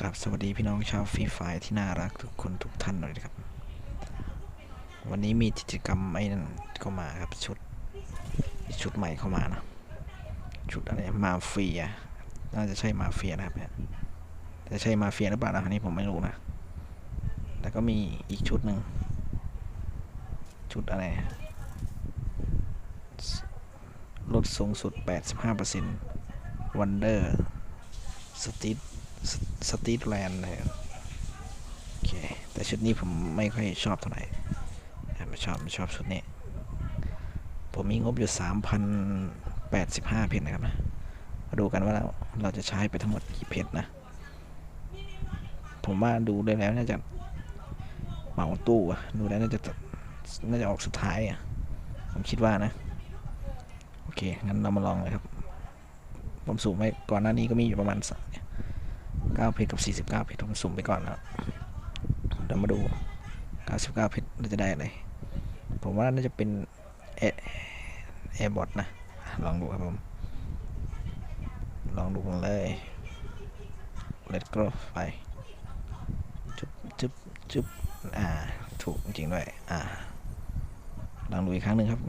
กับสวัสดีพี่น้องชาวฟรีไฟที่น่ารักทุกคนทุกท่านเลยนะครับ วันนี้มีกิจกรรมไอ้นั่นเข้ามาครับชุดชุดใหม่เข้ามานะ ชุดอะไรมาเฟียน่าจะใช่มาเฟียนะครับเนี่ยจะใช่มาเฟียหรือเปล่านะอันนี้ผมไม่รู้นะ แล้วก็มีอีกชุดหนึ่งชุดอะไรลดสูงสุด 85% Wonder สตรีท สตีทแลนด์เลยโอเค แต่ชุดนี้ผมไม่ค่อยชอบเท่าไหร่ไม่ชอบไม่ชอบชุดนี้ ผมมีงบอยู่ 3,085 เพชรนะครับนะมาดูกันว่าเราเราจะใช้ไปทั้งหมดกี่เพชรนะ ผมว่าดูได้แล้วน่าจะเหมาตู้อะดูแล้วน่าจะน่าจะออกสุดท้ายอะผมคิดว่านะ โอเค งั้นเรามาลองเลยครับ ผมสุ่มไว้ก่อนหน้านี้ก็มีอยู่ประมาณสัก 9เพชรกับ 49เพชรผมสุ่มไปก่อนแล้วเดี๋ยวมาดู 99เพชรเราจะได้อะไร ผมว่าน่าจะเป็นแอแอร์บอทนะ ลองดูครับผม ลองดูกันเลย Let's go ไป จุ๊บจุ๊บจุ๊บอ่า ถูกจริงด้วย อ่า ลองดูอีกครั้งหนึ่งครับ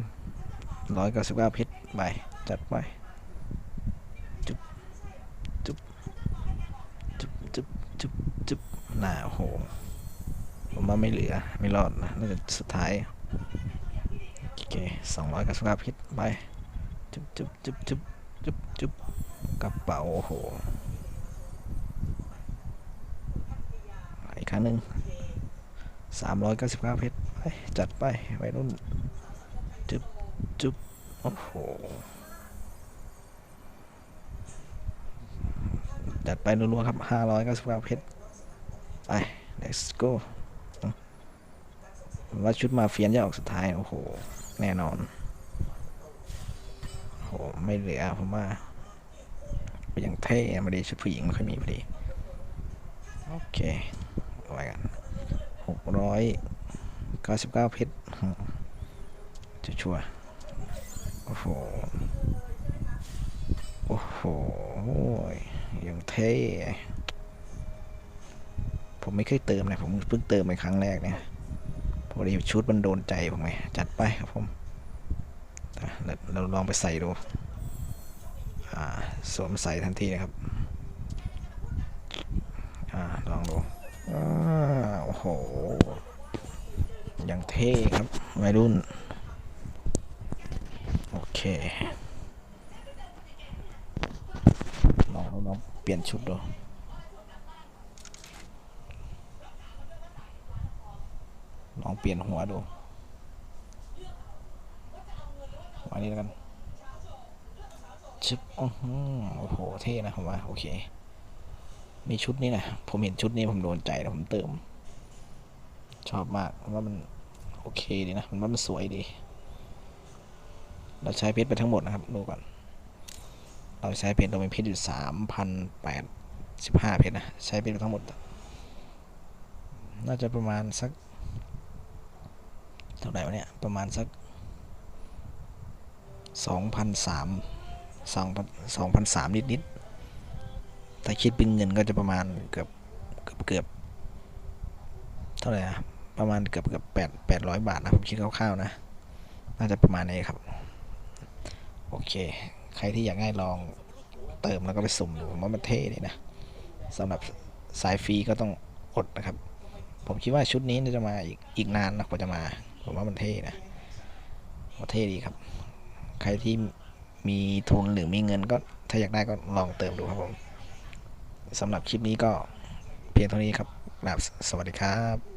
199เพชรไป จัดไป จุ๊บ จุ๊บ จุ๊บ จุ๊บ จุ๊บจุ๊บน่าโอ้โห ผมว่าไม่เหลือ ไม่รอดนะน่าจะสุดท้าย โอเคสองร้อยกับสุภาพพิษไป จุ๊บจุ๊บจุ๊บจุ๊บจุ๊บจุ๊บกระเป๋าโอ้โหอีกครั้งหนึ่งสามร้อยเก้าสิบเก้าเพชรไป จัดไปไว้รุ่น จุ๊บจุ๊บโอ้โห จัดไปรัวๆครับ599เพชร ไป let's go ว่าชุดมาเฟียนจะออกสุดท้าย โอ้โห แน่นอนโอ้โห ไม่เหลือผมว่าเป็นอย่างเท่มาดีชุดผู้หญิงไม่ค่อยมีพอดี โอเคเอาไว้กันหกร้อยเก้าสิบเก้าเพชรจะชัวโอ้โห โอ้โหย่างเท่ ผมไม่เคยเติมนะผมเพิ่งเติมไปครั้งแรกเนี่ยพอดีชุดมันโดนใจผมไงจัดไปครับผมเราเราลองไปใส่ดูสวมใส่ทันทีนะครับอลองดูอโอ้โหอย่างเท่ครับวัยรุ่น โอเคลองลองเปลี่ยนชุดดู องเปลี่ยนหัวดูหัวนี้แล้วกันชิบโอ้โห เท่นะผมว่า โอเค มีชุดนี้นะ ผมเห็นชุดนี้ผมโดนใจแล้วผมเติม ชอบมากว่ามันโอเคดีนะ มันว่ามันสวยดี เราใช้เพชรไปทั้งหมดนะครับ ดูก่อน เราใช้เพชรเราเป็นเพชรอยู่สามพันแปดสิบห้าเพชรนะ ใช้เพชรทั้งหมด น่าจะประมาณสัก เท่าไหร่วะเนี่ย ประมาณสักสองพันสามสองพันสามนิดนิดถ้าคิดเป็นเงินก็จะประมาณเกือบเกือบเกือบเท่าไหร่อะประมาณเกือบเกือบแปดแปดร้อยบาทนะผมคิดคร่าวๆนะ น่าจะประมาณนี้ครับ โอเค ใครที่อยากให้ลองเติมแล้วก็ไปสุ่มดูผมว่ามันเท่ดีนะสำหรับสายฟรีก็ต้องอดนะครับ ผมคิดว่าชุดนี้จะมาอีกอีกนานนะกว่าจะมา ผมว่ามันเท่นะมันเท่ดีครับ ใครที่มีทุนหรือมีเงินก็ถ้าอยากได้ก็ลองเติมดูครับผมสำหรับคลิปนี้ก็เพียงเท่านี้ครับแบบสวัสดีครับ